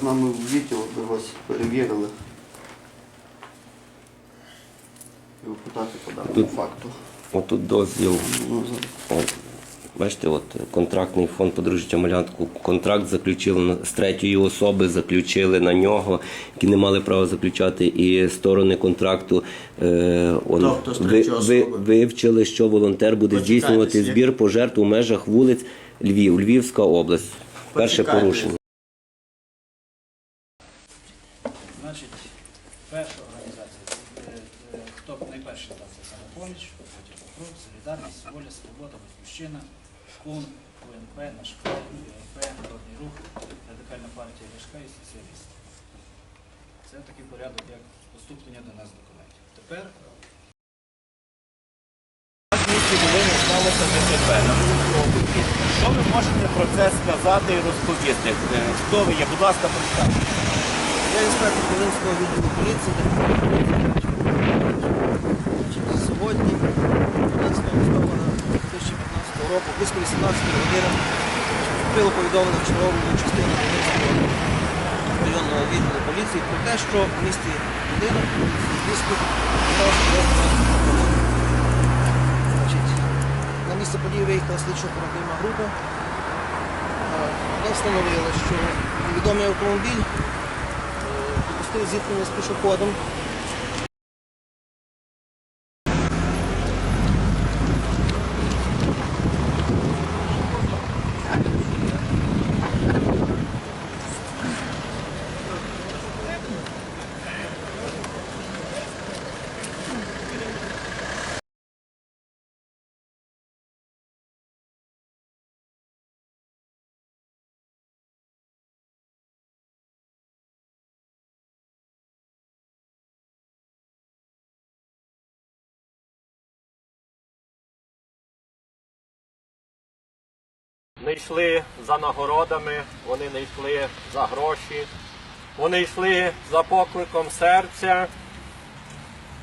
З нами в відділ, вас перевірили. І опитати по даному Тут- факту. Отут дозвіл. Ну. О, бачите, от контрактний фонд подружжя Малянку. Контракт заключили на- з третьої особи, заключили на нього, які не мали права заключати, і сторони контракту е, он, Тобто з ви, третьої особи. вивчили, що волонтер буде Почекайте, здійснювати як- збір пожертв у межах вулиць Львів, Львівська область. Перше Почекайте. порушення. Партія Ляшка і соціалісти. Це такий порядок, як поступлення до нас документів. Тепер місті Волині сталося ДТП на вулиці. Що ви можете про це сказати і розповісти? Е, Хто ви є? Будь ласка, представте. Я інспектор Волинського відділу поліції. Сьогодні, 12 листопада 2015 року, близько 18 години, було повідомлено в частину Волинського районного відділу поліції про те, що в місті будинок Значить, На місце події виїхала слідчо-оперативна група. Е, Вона встановила, що невідомий автомобіль допустив зіткнення з пішоходом. Не йшли за нагородами, вони не йшли за гроші, вони йшли за покликом серця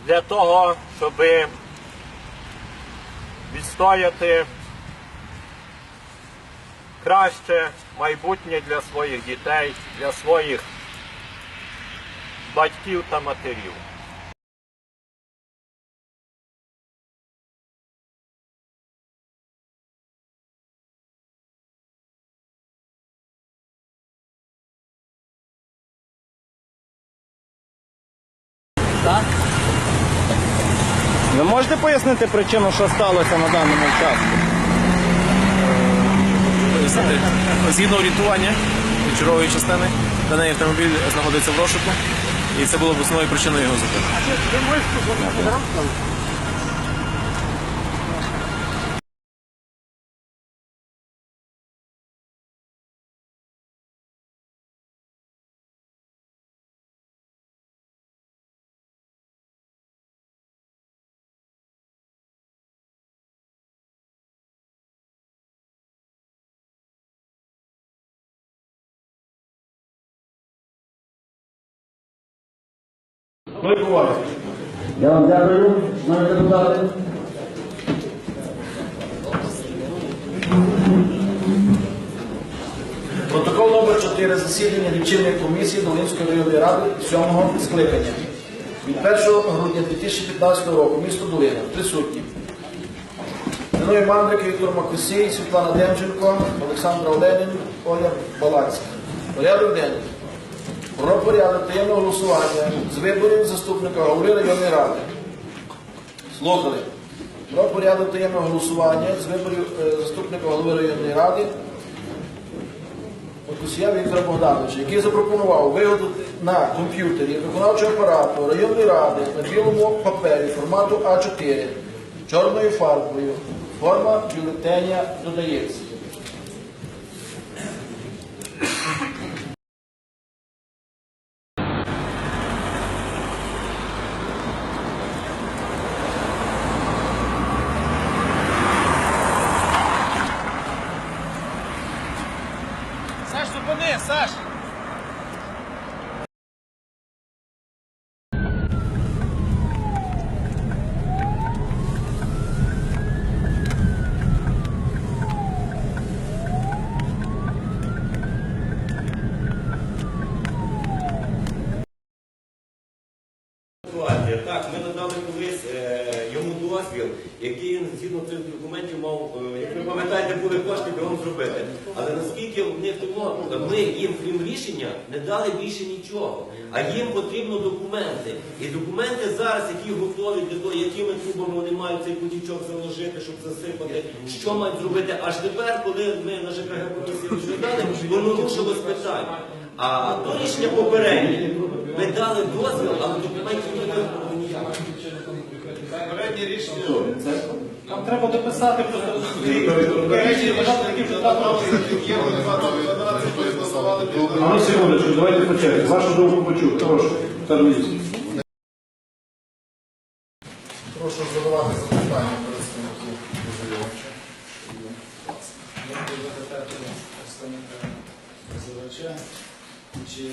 для того, щоб відстояти краще майбутнє для своїх дітей, для своїх батьків та матерів. Можете пояснити причину, що сталося на даному часу? Згідно орієнтування чергової частини, даний автомобіль знаходиться в розшуку, і це було б основною причиною його зупинки. Я вам дякую, шановні депутати. Протокол номер 4 засідання лічильної комісії Долинської районної ради 7-го скликання. Від 1 грудня 2015 року місто Долина присутні. Зиновій Мандрик, Віктор Макусій, Світлана Демченко, Олександра Оленін, Оля Балацька. Порядок денний. Про порядок таємного голосування з виборів заступника голови районної ради. Слухали. Про порядок таємного голосування з виборів заступника голови районної ради Косія Віктора Богдановича, який запропонував виготовити на комп'ютері виконавчого апарату районної ради на білому папері формату А4 чорною фарбою. Форма бюлетеня додається. Саш, зупини, Саш! ситуація. Так, ми надали колись е, йому дозвіл, який він згідно цих документів мав, е, як ви пам'ятаєте, були кошти бігом зробити. Але наскільки в них тому, ми їм, крім рішення, не дали більше нічого. А їм потрібно документи. І документи зараз, які готові для того, якими трубами вони мають цей потічок заложити, щоб засипати, що мають зробити. Аж тепер, коли ми на ЖКГ комісії розглядали, воно рушилось питання. А то рішення попереднє. Ми дали дозвіл, але документів не виконали ніяк. Нам треба дописати просто речі, вважати що А ну секундочку, давайте по черзі. Вашу думку почув. Прошу. Тарнусь. Прошу задавати запитання представників позивача. Дякую за питання представника позивача. Чи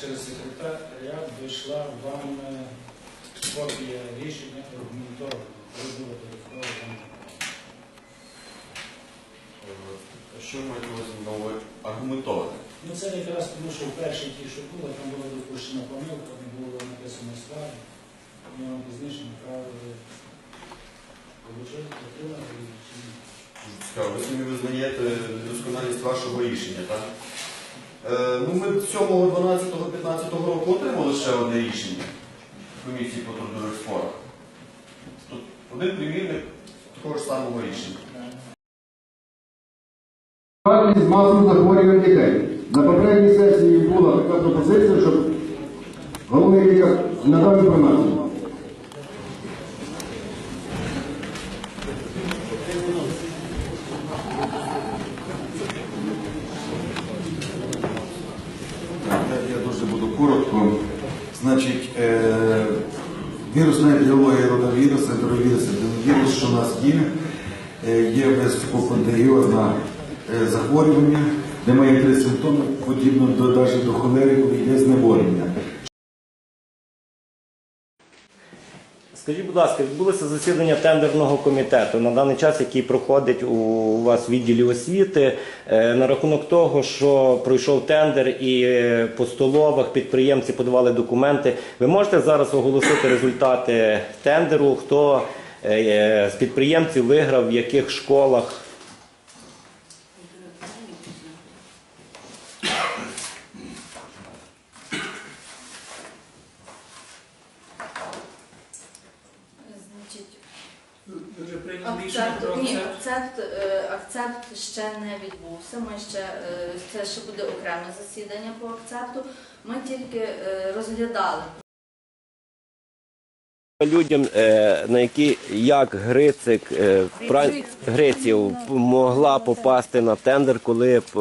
через секретаріат дійшла вам е, копія рішення аргументовано? Ви були додатково там. Що маєте на увазі аргументоване? Ну це якраз тому, що в першій тій, що було, там була допущена помилка, не було написано складу. Ми вам пізніше направили. Получили, отримали чи ні? Цікаво, ви самі визнаєте недосконалість вашого рішення, так? Е, ну, ми 7, 12, 15 року отримали ще одне рішення комісії по трудових спорах. Тут один примірник такого ж самого рішення. З масовим захворюванням дітей. На попередній сесії була така пропозиція, щоб головний лікар надав інформацію. Я дуже буду коротко. Значить, е, вірусна епідеміологія родовірусу, ентеровірус, аденовірус, що у нас є, е, є висококонтагіозне е, захворювання, де має три подібно до навіть до холери, коли є знеболення. Скажіть, будь ласка, відбулося засідання тендерного комітету на даний час, який проходить у вас в відділі освіти, е, на рахунок того, що пройшов тендер і е, по столовах підприємці подавали документи. Ви можете зараз оголосити результати тендеру, хто е, з підприємців виграв, в яких школах? Значить, Ви вже прийняли рішення акцепт, про ні, акцепт? акцепт, е, акцепт ще не відбувся. Ми ще е, це ще буде окреме засідання по акцепту. Ми тільки е, розглядали Людям, е, на які як Грицик Гриців могла попасти на тендер, коли б,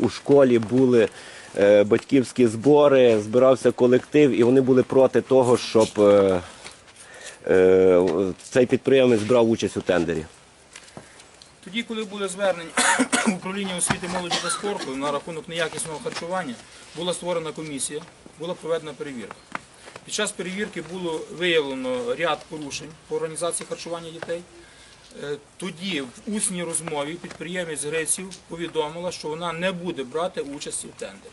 у школі були батьківські збори, збирався колектив, і вони були проти того, щоб цей підприємець брав участь у тендері. Тоді, коли були звернення управління освіти, молоді та спорту на рахунок неякісного харчування, була створена комісія, була проведена перевірка. Під час перевірки було виявлено ряд порушень по організації харчування дітей. Е, Тоді в усній розмові підприємець Греців повідомила, що вона не буде брати участі в тендері.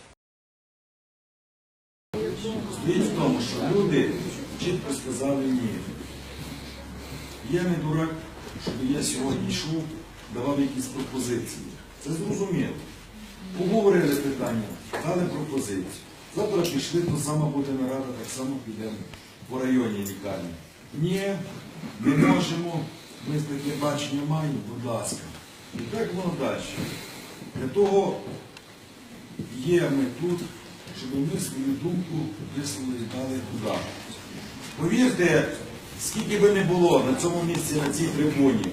Річ в тому, що люди чітко сказали ні. Я не дурак, щоб я сьогодні йшов, давав якісь пропозиції. Це зрозуміло. Поговорили питання, дали пропозицію. Завтра пішли, то сама буде нарада, так само підемо по районній лікарні. Ні, не можемо, ми таке бачення маємо, будь ласка. І так воно далі. Для того є ми тут, щоб ми свою думку висловили дали туди. Повірте, скільки би не було на цьому місці, на цій трибуні,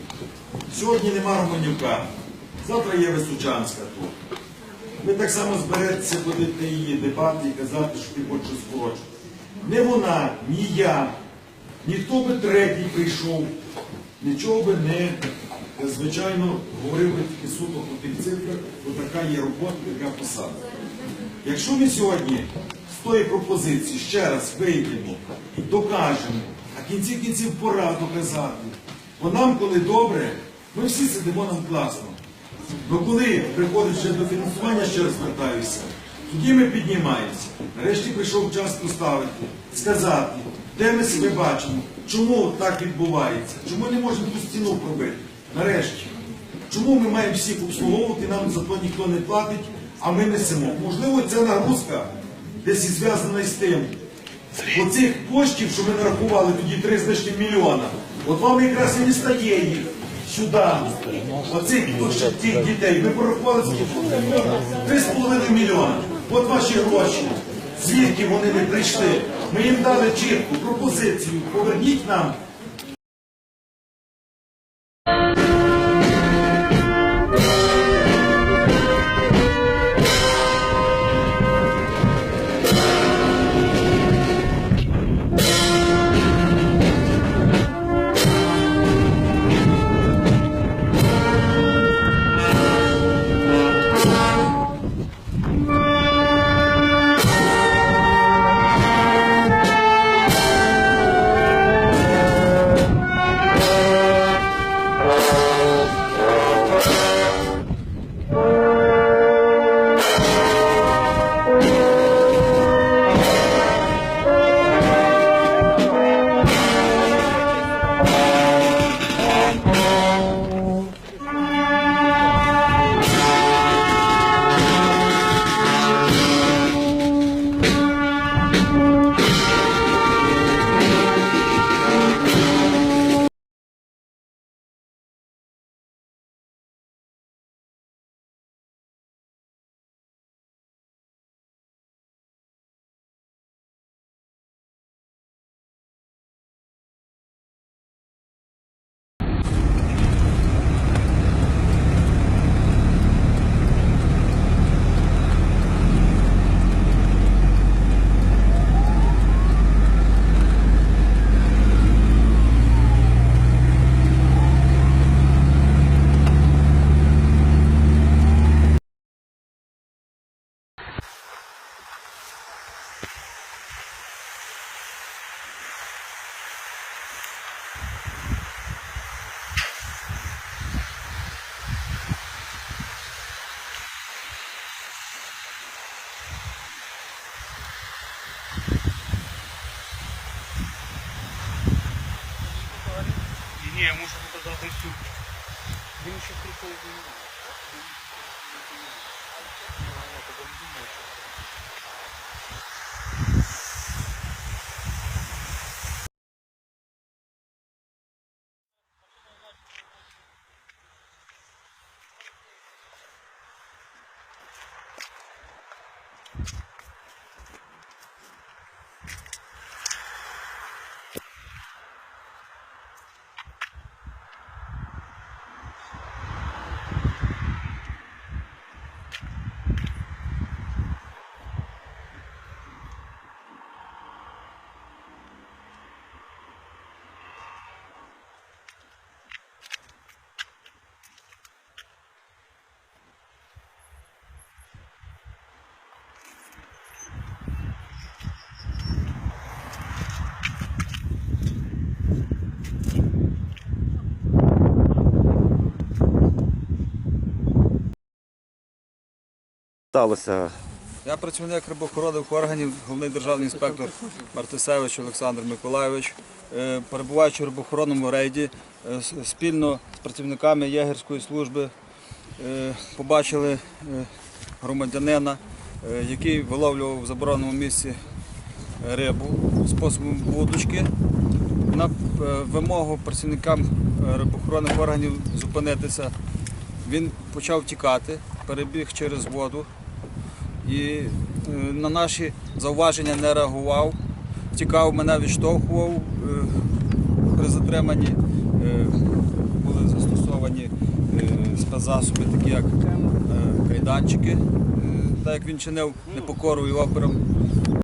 сьогодні нема Романюка, завтра є Височанська тут. Ви так само зберетеся ходити її дебати і казати, що ти хочеш скорочити. Не вона, ні я, ніхто би третій прийшов, нічого би не, звичайно, говорив би тільки суто по тих цифрах, бо така є робота, така посада. Якщо ми сьогодні з тої пропозиції ще раз вийдемо, і докажемо, в кінці кінців пора доказати. Бо нам, коли добре, ми всі сидимо нам класно. Ну коли приходить до фінансування, ще раз звертаюся, тоді ми піднімаємося. Нарешті прийшов час поставити, сказати, Де ми себе бачимо? Чому так відбувається? Чому не можемо ту стіну пробити? Нарешті. Чому ми маємо всіх обслуговувати, нам за то ніхто не платить, а ми несемо? Можливо, ця нагрузка десь і зв'язана із тим. Оцих коштів, що ми нарахували тоді 3 з лишнім мільйона, от вам якраз і не стає їх сюди. Оцих тих дітей. Ми порахували скільки? 3,5 мільйона. От ваші гроші. Звідки вони не прийшли? Ми їм дали чітку пропозицію. Поверніть нам Він ще Сталося Я працівник рибоохоронних органів, головний державний інспектор Мартисевич Олександр Миколайович. Е, Перебуваючи в рибоохоронному рейді, е, спільно з працівниками єгерської служби е, побачили громадянина, який виловлював в забороненому місці рибу способом вудочки. На вимогу працівникам рибоохоронних органів зупинитися, він почав тікати, перебіг через воду і е, на наші зауваження не реагував, тікав, мене відштовхував. Е, При затриманні е, були застосовані спецзасоби, такі як кайданчики, так як він чинив непокору і опором